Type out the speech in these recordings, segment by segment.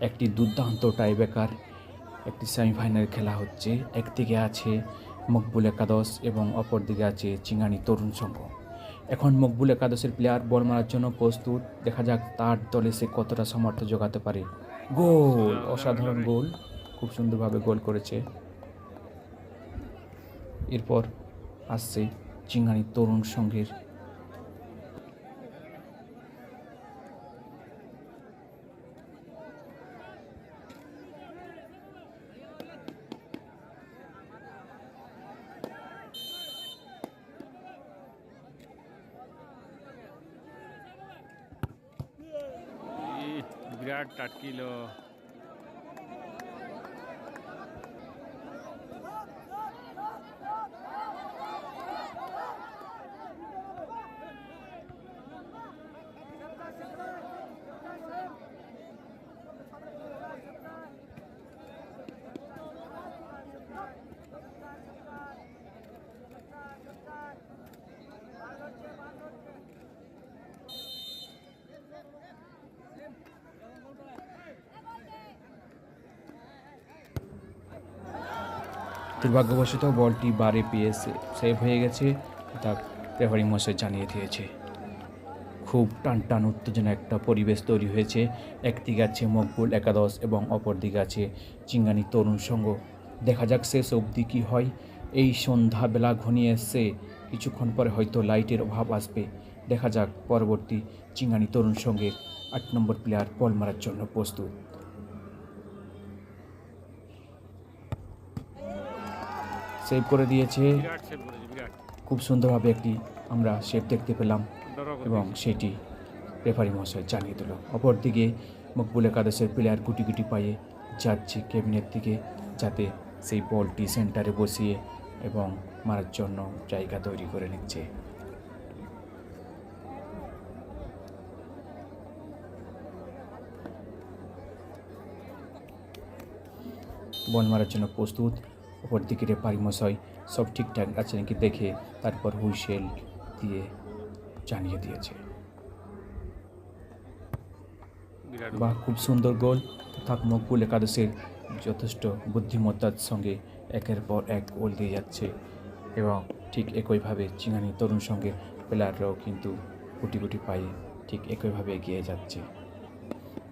একটি দুর্দান্ত টাইব্রেকার, একটি সেমিফাইনাল খেলা হচ্ছে। একদিকে আছে মকবুল একাদশ এবং অপরদিকে আছে চিঙ্গানি তরুণ সংঘ। এখন মকবুল একাদশের প্লেয়ার বল মারার জন্য প্রস্তুত। দেখা যাক তার দলে সে কতটা সামর্থ্য যোগাতে পারে। গোল! অসাধারণ গোল। খুব সুন্দরভাবে গোল করেছে। এরপর আসছে চিঙ্গানি তরুণ সংঘের 100 Kilo. দুর্ভাগ্যবশত বলটি বারে পেয়ে সেভ হয়ে গেছে, তা রেফারি মশাই জানিয়ে দিয়েছে। খুব টান টান উত্তেজনা একটা পরিবেশ তৈরি হয়েছে। একদিকে আছে মকবুল একাদশ এবং অপর দিকে আছে চিঙ্গানি তরুণ সংঘ। দেখা যাক শেষ অবধি কী হয়। এই সন্ধ্যাবেলা ঘনিয়ে এসছে কিছুক্ষণ পরে হয়তো লাইটের অভাব আসবে। দেখা যাক পরবর্তী চিঙ্গানি তরুণ সঙ্গে আট নম্বর প্লেয়ার বল মারার জন্য প্রস্তুত। সেভ করে দিয়েছে। খুব সুন্দরভাবে একটি আমরা সেভ দেখতে পেলাম এবং সেটি রেফারি মহাশয় জানিয়ে দিল। অপরদিকে মকবুল একাদশের প্লেয়ার গুটি গুটি পায়ে যাচ্ছে ক্যাবিনের দিকে যাতে সেই বলটি সেন্টারে বসিয়ে এবং মারার জন্য জায়গা তৈরি করে নিচ্ছে। বল মারার জন্য প্রস্তুত। অপরদিকে রেফারি মশাই সব ঠিকঠাক আছে নাকি দেখে তারপর হুইসেল দিয়ে জানিয়ে দিয়েছে। বা খুব সুন্দর গোল। তথা মকবুল একাদশের যথেষ্ট বুদ্ধিমত্তার সঙ্গে একের পর এক গোল দিয়ে যাচ্ছে এবং ঠিক একইভাবে চিঙানি তরুণ সঙ্গে প্লেয়াররাও কিন্তু গুটি গুটি পায়ে ঠিক একইভাবে এগিয়ে যাচ্ছে।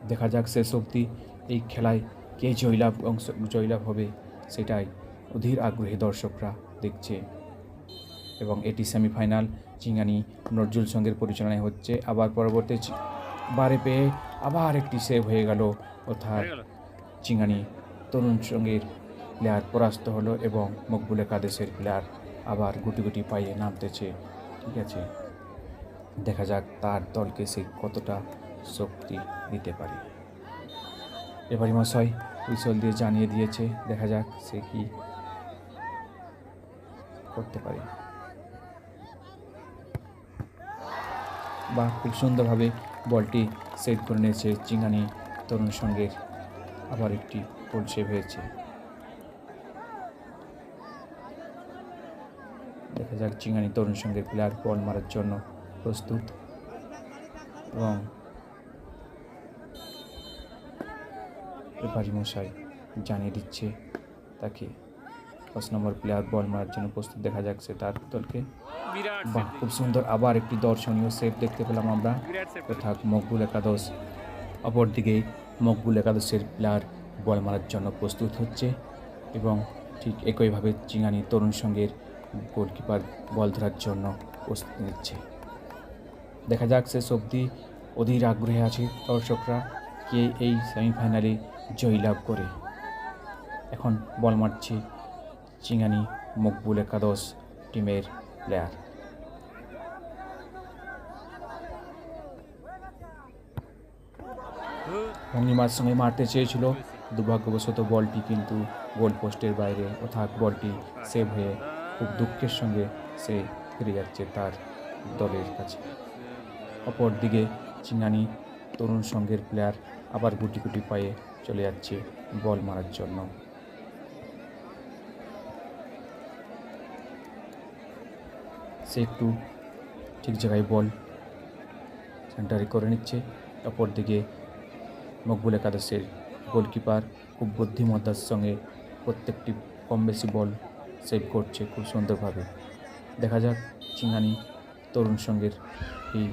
দেখা যাক শেষ অবধি এই খেলায় কে জয়লাভ অংশ জয়লাভ হবে সেটাই অধীর আগ্রহী দর্শকরা দেখছে। এবং এটি সেমিফাইনাল চিঙ্গানি নজরুল সঙ্গের পরিচালনায় হচ্ছে। আবার পরবর্তী বারে পেয়ে আবার একটি সেভ হয়ে গেল। অর্থাৎ চিঙ্গানি তরুণ সঙ্গের প্লেয়ার পরাস্ত হলো এবং মকবুল একাদশের প্লেয়ার আবার গুটি গুটি পাইয়ে নামতেছে। ঠিক আছে? দেখা যাক তার দলকে সে কতটা শক্তি দিতে পারে। এবারে মশাই উইসল দিয়ে জানিয়ে দিয়েছে। দেখা যাক সে কি করতে পারে। বা খুব সুন্দরভাবে বলটি সেট করে নিয়েছে চিঙ্গানি তরুণ সঙ্গের আবার একটি গোল সেভ হয়েছে। দেখা যাক চিঙ্গানি তরুণ সঙ্গের প্লেয়ার বল মারার জন্য প্রস্তুত। এবং রেফারি মশাই জানিয়ে দিচ্ছে তাকে। পাঁচ নম্বর প্লেয়ার বল মারার জন্য প্রস্তুত দেখা যাচ্ছে তার দলকে। বিরাট বাহ খুব সুন্দর আবার একটি দর্শনীয় সেভ দেখতে পেলাম আমরা। অর্থাৎ মকবুল একাদশ। অপরদিকে মকবুল একাদশের প্লেয়ার বল মারার জন্য প্রস্তুত হচ্ছে এবং ঠিক একইভাবে চিঙানি তরুণ সঙ্গের গোলকিপার বল ধরার জন্য প্রস্তুতি নিচ্ছে। দেখা যাক শেষ অবধি অধীর আগ্রহে আছে দর্শকরা কে এই সেমিফাইনালে জয়লাভ করে। এখন বল মারছে চিঙানি মকবুল একাদশ, টিমের প্লেয়ার ভঙ্গিমার সঙ্গে মারতে চেয়েছিল। দুর্ভাগ্যবশত বলটি কিন্তু গোল পোস্টের বাইরে অর্থাৎ বলটি সেভ হয়ে খুব দুঃখের সঙ্গে সে ফিরে যাচ্ছে তার দলের কাছে। অপরদিকে চিঙ্গানি তরুণ সঙ্গের প্লেয়ার আবার গুটি গুটি পায়ে চলে যাচ্ছে বল মারার জন্য। সে একটু ঠিক জায়গায় বল। সেন্টারে করে নিচ্ছে। অপরদিকে মকবুল একাদশের গোলকিপার খুব বুদ্ধিমত্তার সঙ্গে প্রত্যেকটি কম বেশি বল সেভ করছে খুব সুন্দরভাবে। দেখা যাক চিঙ্গানি তরুণ সঙ্গের এই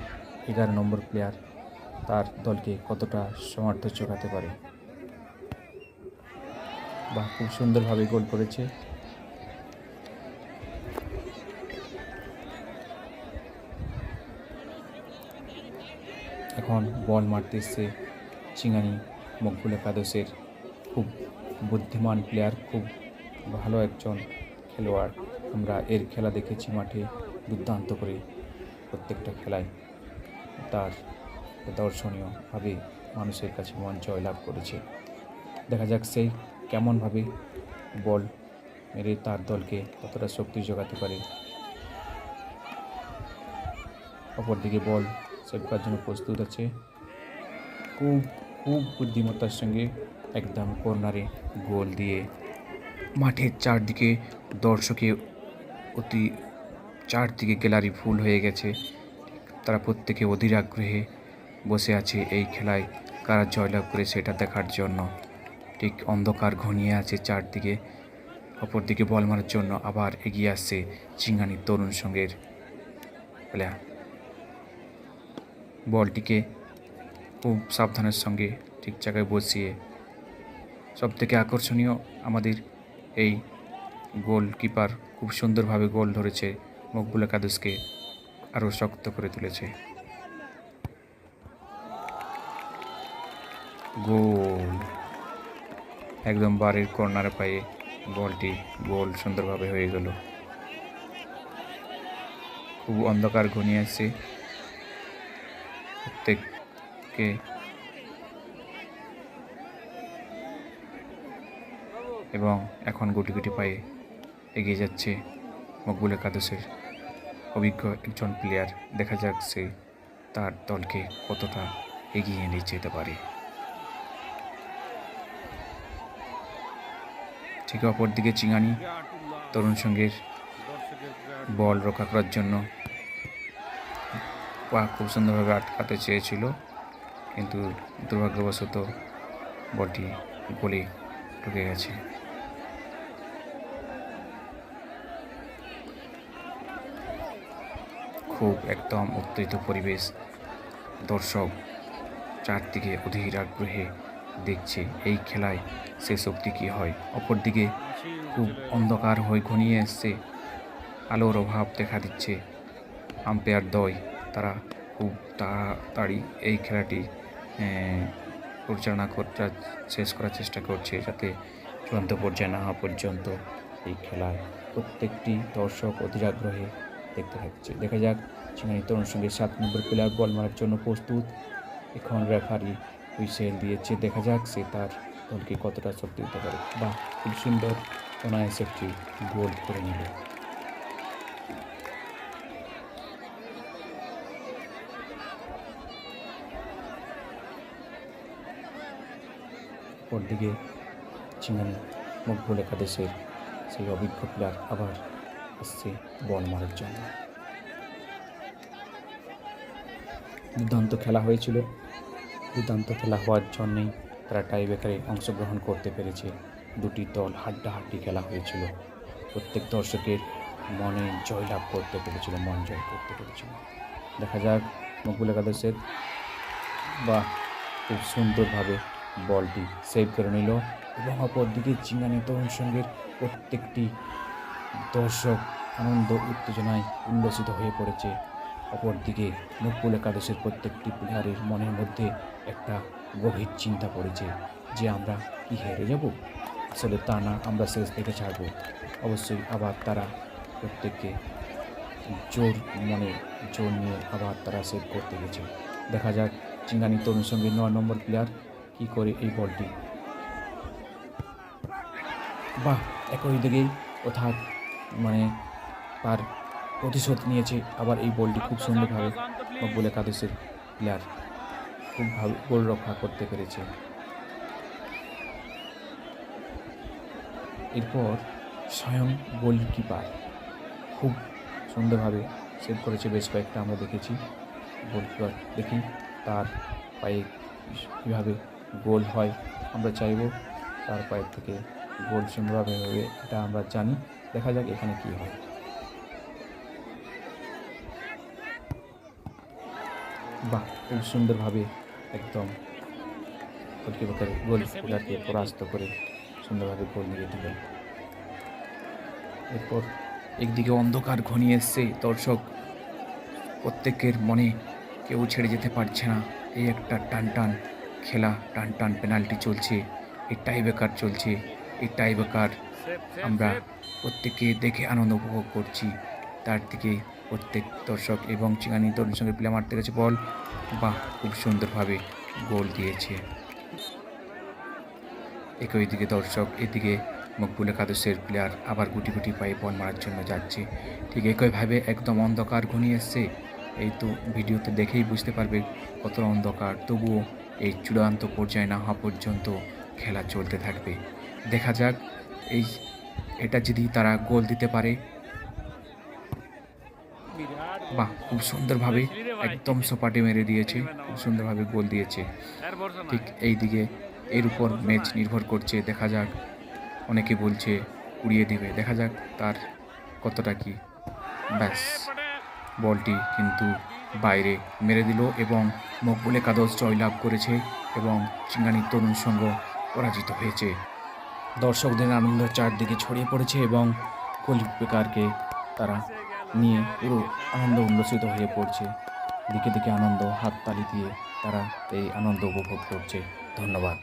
এগারো নম্বর প্লেয়ার তার দলকে কতটা সমর্থ চোখাতে পারে। বা খুব সুন্দরভাবে গোল করেছে। এখন বল মারতে এসছে চিঙানি মকবুল একাদশের খুব বুদ্ধিমান প্লেয়ার খুব ভালো একজন খেলোয়াড়। আমরা এর খেলা দেখেছি মাঠে দুর্দান্ত করে প্রত্যেকটা খেলায়। তার দর্শনীয়ভাবে মানুষের কাছে মন জয়লাভ করেছে। দেখা যাক সেই কেমনভাবে বল মেরে তার দলকে কতটা শক্তি যোগাতে পারে। অপরদিকে বল সেভ করার জন্য প্রস্তুত আছে। খুব খুব বুদ্ধিমত্তার সঙ্গে একদম কর্নারে গোল দিয়ে মাঠের চারদিকে দর্শকে অতি চারদিকে গ্যালারি ফুল হয়ে গেছে। তারা প্রত্যেকে অধীর আগ্রহে বসে আছে এই খেলায়। কারা জয়লাভ করে সেটা দেখার জন্য। ঠিক অন্ধকার ঘনিয়ে আছে চারদিকে। অপরদিকে বল মারার জন্য আবার এগিয়ে আসছে চিঙ্গানি তরুণ সঙ্গের প্লেয়ার বলটিকে খুব সাবধানের সঙ্গে ঠিক জায়গায় বসিয়ে সব থেকে আকর্ষণীয় আমাদের এই গোলকিপার খুব সুন্দরভাবে গোল ধরেছে, মকবুল একাদশকে আরও শক্ত করে তুলেছে। গোল। একদম বাড়ির কর্নারে পায়ে বলটি গোল সুন্দরভাবে হয়ে গেল। খুব অন্ধকার ঘনিয়ে আসছে। প্রত্যেককে এবং এখন গুটি গুটি পায়ে এগিয়ে যাচ্ছে মকবুল একাদশের অভিজ্ঞ একজন প্লেয়ার দেখা যাক সে তার দলকে কতটা এগিয়ে নিয়ে যেতে পারে। ঠিক অপরদিকে চিঙানি তরুণ সঙ্গের বল রক্ষা করার জন্য খুব সুন্দরভাবে আটকাতে চেয়েছিল। কিন্তু দুর্ভাগ্যবশত বলটি গোলে ঢুকে গেছে। খুব একদম উত্তেজিত পরিবেশ দর্শক চারদিকে অধীর আগ্রহে দেখছে এই খেলায় সে শক্তি কী হয়। অপরদিকে খুব অন্ধকার হয়ে ঘনিয়ে এসছে, আলোর অভাব দেখা দিচ্ছে। আম্পায়ার দয়, তারা খুব তাড়াতাড়ি এই খেলাটি পরিচালনা করতে শেষ করার চেষ্টা করছে যাতে চূড়ান্ত পর্যায়ে না হওয়া পর্যন্ত এই খেলায় প্রত্যেকটি দর্শক অধীর আগ্রহে দেখতে থাকছে। দেখা যাক চিনানি তরুণ সঙ্গে সাত নম্বর প্লেয়ার বল মারার জন্য প্রস্তুত। এখন রেফারি হুইসেল দিয়েছে। দেখা যাক সে তার দলকে কতটা শক্তি দিতে পারে। বা খুব সুন্দর, অনায়াসে একটি গোল করে নিল। দিকে চিঙ্গানি মকবুল একাদেশের সেই অভিজ্ঞ প্লেয়ার আবার আসছে বল মারার জন্য। দুর্দান্ত খেলা হয়েছিল। দুর্দান্ত খেলা হওয়ার জন্যেই তারা টাই ব্রেকারে অংশগ্রহণ করতে পেরেছে। দুটি দল হাড্ডাহাড্ডি খেলা হয়েছিল। প্রত্যেক দর্শকের মনে জয়লাভ করতে পেরেছিল, মন জয় করতে পেরেছিল। দেখা যাক মকবুল একাদশের বা খুব সুন্দরভাবে বলটি সেভ করে নিল এবং অপরদিকে চিঙ্গানি তরুণ সঙ্গের প্রত্যেকটি দর্শক আনন্দ উত্তেজনায় উল্লসিত হয়ে পড়েছে। অপরদিকে মকবুল একাদশের প্রত্যেকটি প্লেয়ারের মনের মধ্যে একটা গভীর চিন্তা পড়েছে যে আমরা কি হেরে যাব? আসলে তা না, আমরা শেষ থেকে ছাড়বো। অবশ্যই আবার তারা প্রত্যেককে জোর মনে, জোর নিয়ে আবার তারা সেভ করতে গেছে। দেখা যাক, চিঙ্গানি তরুণ সঙ্গে নয় নম্বর প্লেয়ার কি করে এই বলটি বাহ, একই দিকেই অর্থাৎ মানে তার প্রতিশোধ নিয়েছে আবার এই বলটি খুব সুন্দরভাবে মকবুল একাদশের প্লেয়ার খুব ভালো গোল রক্ষা করতে পেরেছে। এরপর স্বয়ং গোলকিপার খুব সুন্দরভাবে সেভ করেছে, বেশ কয়েকটা আমরা দেখেছি। গোলকিপার দেখি তার পায়ে কীভাবে গোল হয়, আমরা চাইব তার পায়ের থেকে গোল সুন্দরভাবে হবে, এটা আমরা জানি। দেখা যাক এখানে কি হয়। বাহ খুব সুন্দরভাবে একদম গোলকিপার গোল কিপারকে পরাস্ত করে সুন্দরভাবে গোল নিয়ে দিলেন। এরপর একদিকে অন্ধকার ঘনিয়ে এসছে, দর্শক, প্রত্যেকের মনে কেউ ছেড়ে যেতে পারছে না, এই একটা টান টান খেলা, টান টান পেনাল্টি চলছে এই টাই বেকার চলছে এই টাই বেকার। সেফ সেফ আমরা সেফ প্রত্যেককে দেখে আনন্দ উপভোগ করছি, তার দিকে প্রত্যেক দর্শক এবং চিঙানি তরুণ সঙ্গে প্লে মারতে গেছে বল বা খুব সুন্দরভাবে গোল দিয়েছে। একই দিকে দর্শক, এদিকে মকবুল একাদশের প্লেয়ার আবার গুটি গুটি পায়ে বল মারার জন্য যাচ্ছে। ঠিক একইভাবে একদম অন্ধকার ঘনিয়ে এসছে, এই তো ভিডিওতে দেখেই বুঝতে পারবে কতটা অন্ধকার, তবুও এই চূড়ান্ত পর্যায়ে না হওয়া পর্যন্ত খেলা চলতে থাকবে। দেখা যাক, এই, এটা যদি তারা গোল দিতে পারে। বাহ, খুব সুন্দরভাবে একদম সপাটে মেরে দিয়েছে, খুব সুন্দরভাবে গোল দিয়েছে। ঠিক এই দিকে এর উপর ম্যাচ নির্ভর করছে। দেখা যাক, অনেকে বলছে উড়িয়ে দিবে। দেখা যাক তার কতটা কি। ব্যাস, বলটি কিন্তু বাইরে মেরে দিল এবং মকবুল একাদশ জয়লাভ করেছে এবং চিঙ্গানির তরুণ সংঘ পরাজিত হয়েছে। দর্শকদের আনন্দ চারদিকে ছড়িয়ে পড়েছে এবং বেকারকে তারা নিয়ে পুরো আনন্দ উল্লসিত হয়ে পড়ছে। দিকে দিকে আনন্দ হাততালি দিয়ে তারা এই আনন্দ উপভোগ করছে। ধন্যবাদ।